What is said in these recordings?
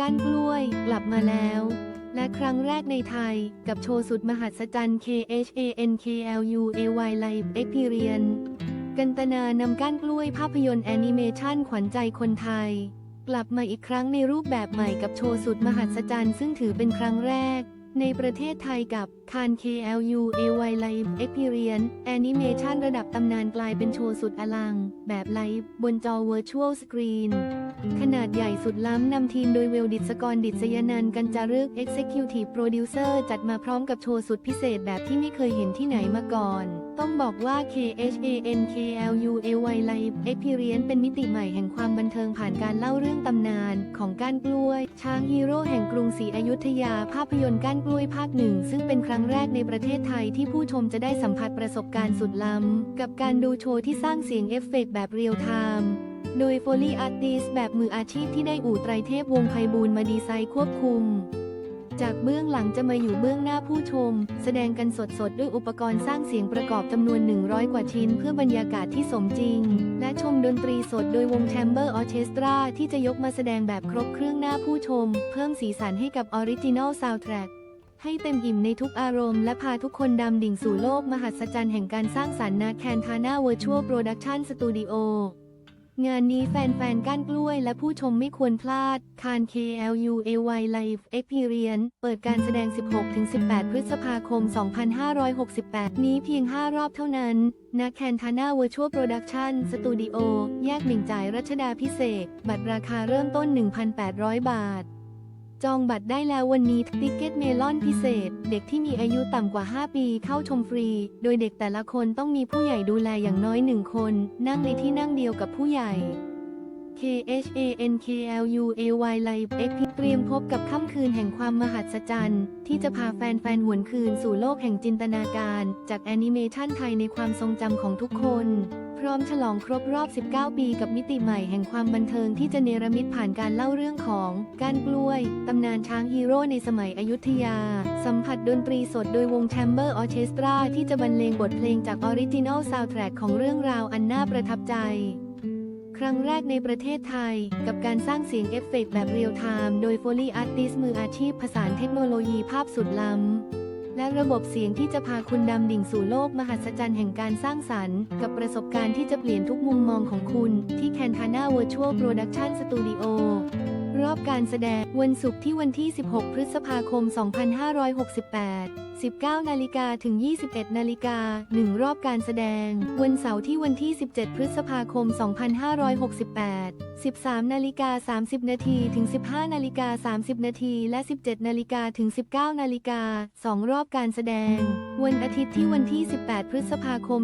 ก้านกล้วยกลับมาแล้ว และครั้งแรกในไทยกับโชว์สุดมหัศจรรย์ KHANKLUAY Live Experience กันตนานำก้านกล้วยภาพยนตร์แอนิเมชันขวัญใจคนไทย กลับมาอีกครั้งในรูปแบบใหม่กับโชว์สุดมหัศจรรย์ซึ่งถือเป็นครั้งแรก ในประเทศไทยกับ c a n KLUAY Live Experience แอนิเมชันระดับตำนานกลายเป็นโชว์สุดอลัง แบบไลฟ์บนจอ Virtual Screen ขนาดใหญ่สุดล้ำนำทีมโดยเวลดิศกรดิษยนันกันจารึก Executive Producer จัดมาพร้อมกับโชว์สุดพิเศษแบบที่ไม่เคยเห็นที่ไหนมาก่อน ต้องบอกว่า KHANKLUAY Live Experience เป็นมิติใหม่แห่งความบันเทิงผ่านการเล่าเรื่องตำนานของก้านกล้วย ช้างฮีโร่แห่งกรุงศรีอยุธยาภาพยนตร์ก้านกล้วยภาคหนึ่ง ซึ่งเป็นครั้งแรกในประเทศไทยที่ผู้ชมจะได้สัมผัสประสบการณ์สุดล้ำ กับการดูโชว์ที่สร้างเสียงเอฟเฟกต์แบบเรียลไทม์โดย Foley Artist แบบมืออาชีพที่ได้อู่ไตรเทพวงไพบูลมาดีไซน์ควบคุม จากเบื้องหลังจะมาอยู่เบื้องหน้าผู้ชม แสดงกันสดๆ ด้วยอุปกรณ์สร้างเสียงประกอบจำนวน 100 กว่าชิ้น เพื่อบรรยากาศที่สมจริง และชมดนตรีสดโดยวงแชมเบอร์ออ h เคสตราที่จะยกมาแสดงแบบครบเครื่องหน้าผู้ชม เพิ่มสีสันให้กับออริจินอลซาว n d แทร็กให้เต็มอิ่มในทุกอารมณ์และพาทุกคนดำดิ่งสู่โลกมหัศจรรย์แห่งการสร้างสรรค์นาแคนทาน่าเวอร์ชวลโปรดักชันสตูดิโอ งานนี้แฟนๆ ก้านกล้วยและผู้ชมไม่ควรพลาด คาน KLUAY Live Experience เปิดการแสดง 16-18 พฤษภาคม 2568 นี้เพียง 5 รอบเท่านั้นณแคนทาน่าเวอร์ชวลโปรดักชั่นสตูดิโอ แยกหนึ่งจ่ายรัชดาพิเศษ บัตรราคาเริ่มต้น 1,800 บาท จองบัตรได้แล้ววันนี้ติเก็ตเมลอนพิเศษ เด็กที่มีอายุต่ำกว่า 5 ปีเข้าชมฟรี โดยเด็กแต่ละคนต้องมีผู้ใหญ่ดูแลอย่างน้อยหนึ่งคน นั่งในที่นั่งเดียวกับผู้ใหญ่ KHANKLUAY Live X เตรียมพบกับค่ำคืนแห่งความมหัศจรรย์ ที่จะพาแฟนๆ หวนคืนสู่โลกแห่งจินตนาการ จากแอนิเมชันไทยในความทรงจำของทุกคน พร้อมฉลองครบรอบ 19 ปีกับมิติใหม่แห่งความบันเทิงที่จะเนรมิตผ่านการเล่าเรื่องของ กานกล้วย ตำนานช้างฮีโร่ในสมัยอยุธยา สัมผัสดนตรีสดโดยวงแชมเบอร์ออ h เคสตราที่จะบรรเลงบทเพลงจากออริจินอลซาว n d แทร็กของเรื่องราวอันน่าประทับใจ ครั้งแรกในประเทศไทย กับการสร้างเสียงเอฟเฟกต์แบบเรียลไทม์โดย Foley Artist มืออาชีพผสานเทคโนโลยีภาพสุดล้ำ และระบบเสียงที่จะพาคุณดำดิ่งสู่โลกมหัศจรรย์แห่งการสร้างสรรค์ กับประสบการณ์ที่จะเปลี่ยนทุกมุมมองของคุณ ที่ Cantana Virtual Production Studio รอบการแสดงวันศุกร์ที่วันที่ 16 พฤษภาคม 2568 19 นาฬิกาถึง 21 นาฬิกา 1 รอบการแสดง วันเสาร์ที่วันที่ 17 พฤษภาคม 2568 13นาฬิกา30นาทีถึง 15นาฬิกา30นาทีและ 17นาฬิกาถึง 19นาฬิกา2รอบการแสดง วันอาทิตย์ที่วันที่ 18 พฤษภาคม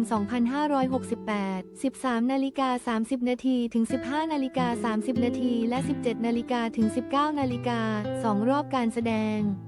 2568 13นาฬิกา30นาทีถึง 15นาฬิกา30นาทีและ 17นาฬิกาถึง 19นาฬิกา2รอบการแสดง